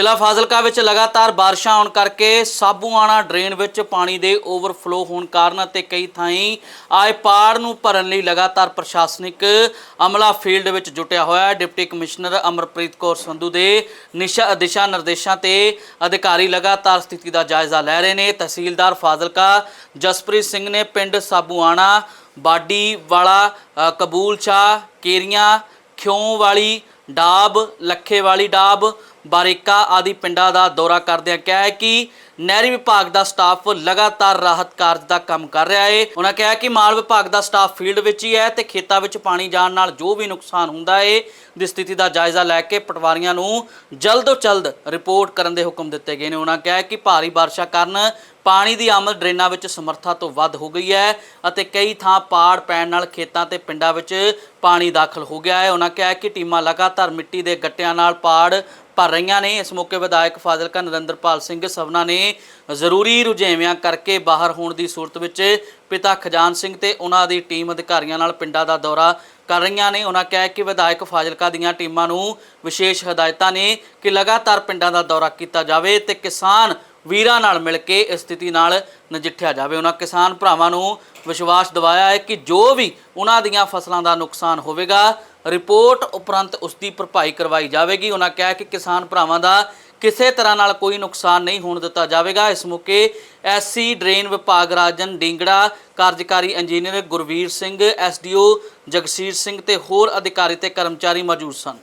ਜ਼ਿਲ੍ਹਾ ਫਾਜ਼ਿਲਕਾ ਵਿੱਚ ਲਗਾਤਾਰ ਬਾਰਿਸ਼ਾਂ ਆਉਣ ਕਰਕੇ ਸਾਬੂਆਣਾ ਡਰੇਨ ਵਿੱਚ ਪਾਣੀ ਦੇ ਓਵਰਫਲੋ ਹੋਣ ਕਾਰਨ ਅਤੇ ਕਈ ਥਾਈਂ ਆਏ ਪਾੜ ਨੂੰ ਭਰਨ ਲਈ ਲਗਾਤਾਰ ਪ੍ਰਸ਼ਾਸਨਿਕ ਅਮਲਾ ਫੀਲਡ ਵਿੱਚ ਜੁਟਿਆ ਹੋਇਆ ਹੈ। ਡਿਪਟੀ ਕਮਿਸ਼ਨਰ ਅਮਰਪ੍ਰੀਤ ਕੌਰ ਸੰਧੂ ਦੇ ਨਿਸ਼ਾ, ਦਿਸ਼ਾ ਨਿਰਦੇਸ਼ਾਂ ਤੇ ਅਧਿਕਾਰੀ ਲਗਾਤਾਰ ਸਥਿਤੀ ਦਾ ਜਾਇਜ਼ਾ ਲੈ ਰਹੇ ਨੇ। ਤਹਿਸੀਲਦਾਰ ਫਾਜ਼ਿਲਕਾ ਜਸਪ੍ਰੀਤ ਸਿੰਘ ਨੇ ਪਿੰਡ ਸਾਬੂਆਣਾ, ਬਾਡੀ ਵਾਲਾ ਕਬੂਲ ਸ਼ਾਹ ਕੇਰੀਆਂ ਖਿਉਂ ਵਾਲੀ ਡਾਬ, ਲੱਖੇ ਵਾਲੀ ਡਾਬ ਬਾਰੇਕਾ ਆਦਿ ਪਿੰਡਾਂ ਦਾ ਦੌਰਾ ਕਰਦਿਆਂ ਕਿਹਾ ਹੈ ਕਿ ਨਹਿਰੀ ਵਿਭਾਗ ਦਾ ਸਟਾਫ ਲਗਾਤਾਰ ਰਾਹਤ ਕਾਰਜ ਦਾ ਕੰਮ ਕਰ ਰਿਹਾ ਹੈ। ਉਹਨਾਂ ਕਿਹਾ ਕਿ ਮਾਲ ਵਿਭਾਗ ਦਾ ਸਟਾਫ ਫੀਲਡ ਵਿੱਚ ਹੀ ਹੈ ਤੇ ਖੇਤਾਂ ਵਿੱਚ ਪਾਣੀ ਜਾਣ ਨਾਲ ਜੋ ਵੀ ਨੁਕਸਾਨ ਹੁੰਦਾ ਹੈ, ਦੀ ਸਥਿਤੀ ਦਾ ਜਾਇਜ਼ਾ ਲੈ ਕੇ ਪਟਵਾਰੀਆਂ ਨੂੰ ਜਲਦ ਤੋਂ ਜਲਦ ਰਿਪੋਰਟ ਕਰਨ ਦੇ ਹੁਕਮ ਦਿੱਤੇ ਗਏ ਨੇ। ਉਹਨਾਂ ਕਿਹਾ ਕਿ ਭਾਰੀ ਬਾਰਿਸ਼ਾਂ ਕਾਰਨ ਪਾਣੀ ਦੀ ਆਮਦ ਡਰੇਨਾਂ ਵਿੱਚ ਸਮਰੱਥਾ ਤੋਂ ਵੱਧ ਹੋ ਗਈ ਹੈ ਅਤੇ ਕਈ ਥਾਂ ਪਾੜ ਪੈਣ ਨਾਲ ਖੇਤਾਂ ਤੇ ਪਿੰਡਾਂ ਵਿੱਚ ਪਾਣੀ ਦਾਖਲ ਹੋ ਗਿਆ ਹੈ। ਉਹਨਾਂ ਕਿਹਾ ਕਿ ਟੀਮਾਂ ਲਗਾਤਾਰ ਮਿੱਟੀ ਦੇ ਗੱਟਿਆਂ ਨਾਲ ਪਾੜ ਭਰ ਰਹੀਆਂ ਨੇ। ਇਸ ਮੌਕੇ ਵਿਧਾਇਕ ਫਾਜ਼ਿਲਕਾ ਨਰਿੰਦਰਪਾਲ ਸਿੰਘ ਸਵਨਾ ਨੇ ਜ਼ਰੂਰੀ ਰੁਝੇਵਿਆਂ ਕਰਕੇ ਬਾਹਰ ਹੋਣ ਦੀ ਸੂਰਤ ਵਿੱਚ ਪਿਤਾ ਖਜਾਨ ਸਿੰਘ ਤੇ ਉਹਨਾਂ ਦੀ ਟੀਮ ਅਧਿਕਾਰੀਆਂ ਨਾਲ ਪਿੰਡਾਂ ਦਾ ਦੌਰਾ ਕਰ ਰਹੀਆਂ ਨੇ। ਉਹਨਾਂ ਕਿਹਾ ਕਿ ਵਿਧਾਇਕ ਫਾਜ਼ਿਲਕਾ ਦੀਆਂ ਟੀਮਾਂ ਨੂੰ ਵਿਸ਼ੇਸ਼ ਹਦਾਇਤਾਂ ਨੇ ਕਿ ਲਗਾਤਾਰ ਪਿੰਡਾਂ ਦਾ ਦੌਰਾ ਕੀਤਾ ਜਾਵੇ ਤੇ ਕਿਸਾਨ ਵੀਰਾਂ ਨਾਲ ਮਿਲ ਕੇ ਇਸ ਸਥਿਤੀ ਨਾਲ ਨਜਿੱਠਿਆ ਜਾਵੇ। ਉਹਨਾਂ ਕਿਸਾਨ ਭਰਾਵਾਂ ਨੂੰ ਵਿਸ਼ਵਾਸ ਦਿਵਾਇਆ ਹੈ ਕਿ ਜੋ ਵੀ ਉਹਨਾਂ ਦੀਆਂ ਫਸਲਾਂ ਦਾ ਨੁਕਸਾਨ ਹੋਵੇਗਾ ਰਿਪੋਰਟ ਉਪਰੰਤ ਉਸ ਦੀ ਭਰਪਾਈ ਕਰਵਾਈ ਜਾਵੇਗੀ। ਉਹਨਾਂ ਕਿਹਾ ਕਿ ਕਿਸਾਨ ਭਰਾਵਾਂ ਦਾ ਕਿਸੇ ਤਰ੍ਹਾਂ ਨਾਲ ਕੋਈ ਨੁਕਸਾਨ ਨਹੀਂ ਹੋਣ ਦਿੱਤਾ ਜਾਵੇਗਾ। ਇਸ ਮੌਕੇ ਐਸਸੀ ਡਰੇਨ ਵਿਭਾਗ ਰਾਜਨ ਡਿੰਗੜਾ, ਕਾਰਜਕਾਰੀ ਇੰਜੀਨੀਅਰ ਗੁਰਵੀਰ ਸਿੰਘ, ਐਸਡੀਓ ਜਗਸੀਰ ਸਿੰਘ ਤੇ ਹੋਰ ਅਧਿਕਾਰੀ ਤੇ ਕਰਮਚਾਰੀ ਮੌਜੂਦ ਸਨ।